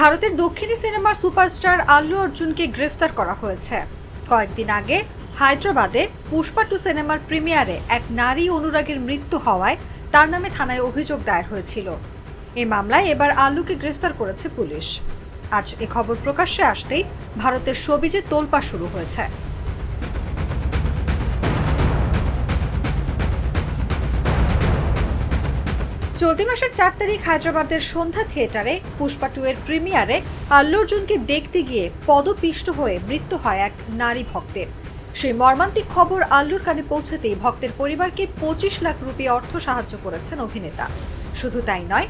ভারতের দক্ষিণী সিনেমার সুপারস্টার আল্লু অর্জুনকে গ্রেফতার করা হয়েছে। কয়েকদিন আগে হায়দ্রাবাদে পুষ্পা টু সিনেমার প্রিমিয়ারে এক নারী অনুরাগের মৃত্যু হওয়ায় তার নামে থানায় অভিযোগ দায়ের হয়েছিল। এ মামলায় এবার আল্লুকে গ্রেফতার করেছে পুলিশ। আজ এ খবর প্রকাশ্যে আসতেই ভারতের সবিজে তোলপা শুরু হয়েছে। চলতি মাসের চার তারিখ হায়দ্রাবাদের সন্ধ্যা থিয়েটারে পুষ্পা টু এর প্রিমিয়ারে আল্লু অর্জুনকে দেখতে গিয়ে পদপিষ্ট হয়ে মৃত্যু হয় এক নারী ভক্তের। সেই মর্মান্তিক খবর আল্লুর কানে পৌঁছতেই ভক্তের পরিবারকে পঁচিশ লাখ রুপি অর্থ সাহায্য করেছেন অভিনেতা। শুধু তাই নয়,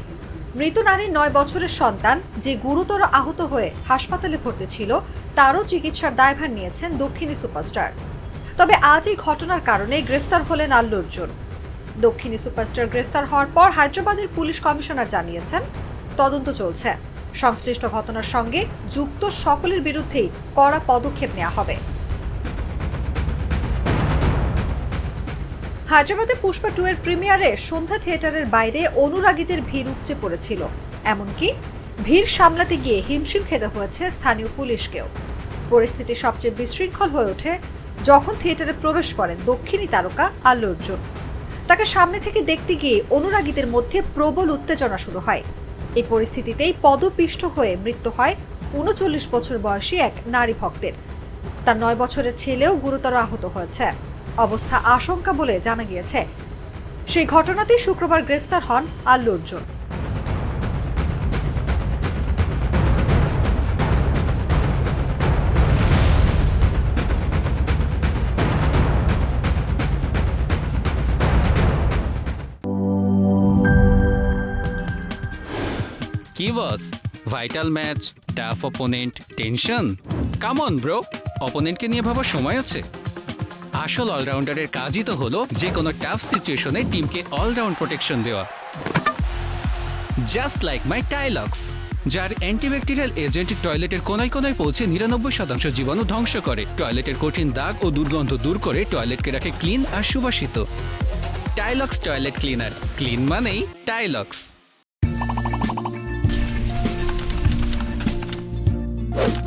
মৃত নারীর নয় বছরের সন্তান যে গুরুতর আহত হয়ে হাসপাতালে ভর্তি ছিল, তারও চিকিৎসার দায়ভার নিয়েছেন দক্ষিণী সুপারস্টার। তবে আজ এই ঘটনার কারণে গ্রেফতার হলেন আল্লু অর্জুন। দক্ষিণী সুপারস্টার গ্রেফতার হওয়ার পর হায়দ্রাবাদের পুলিশ কমিশনার জানিয়েছেন, তদন্ত চলছে। সংশ্লিষ্ট ঘটনার সঙ্গে যুক্ত সকলের বিরুদ্ধেই কড়া পদক্ষেপ নেওয়া হবে। হায়দ্রাবাদে পুষ্পা টু এর প্রিমিয়ারে সন্ধ্যা থিয়েটারের বাইরে অনুরাগীদের ভিড় উপচে পড়েছিল। এমনকি ভিড় সামলাতে গিয়ে হিমশিম খেতে হয়েছে স্থানীয় পুলিশকেও। পরিস্থিতি সবচেয়ে বিশৃঙ্খল হয়ে ওঠে যখন থিয়েটারে প্রবেশ করেন দক্ষিণী তারকা আল্লু অর্জুন। তাকে সামনে থেকে দেখতে গিয়ে অনুরাগীদের মধ্যে প্রবল উত্তেজনা শুরু হয়। এই পরিস্থিতিতেই পদপিষ্ট হয়ে মৃত্যু হয় উনচল্লিশ বছর বয়সী এক নারী ভক্তের। তার নয় বছরের ছেলেও গুরুতর আহত হয়েছে। অবস্থা আশঙ্কা বলে জানা গিয়েছে। সেই ঘটনাতেই শুক্রবার গ্রেফতার হন আল্লু অর্জুন। কি boss? Vital match tough opponent tension come on bro অপোনেন্টকে নিয়ে ভাবার সময় আছে আসল অলরাউন্ডারের কাজই তো হলো যে কোনো টাফ সিচুয়েশনে টিমকে অলরাউন্ড প্রোটেকশন দেওয়া। জাস্ট লাইক মাই টাইলক্স যার অ্যান্টিব্যাকটেরিয়াল এজেন্ট টয়লেটের কোনায় কোনায় পৌঁছে নিরানব্বই শতাংশ জীবাণু ধ্বংস করে। টয়লেটের কঠিন দাগ ও দুর্গন্ধ দূর করে টয়লেটকে রাখে ক্লিন আর সুবাসিত। টাইলক্স টয়লেট ক্লিনার ক্লিন মানেই টাইলক্স Thank you.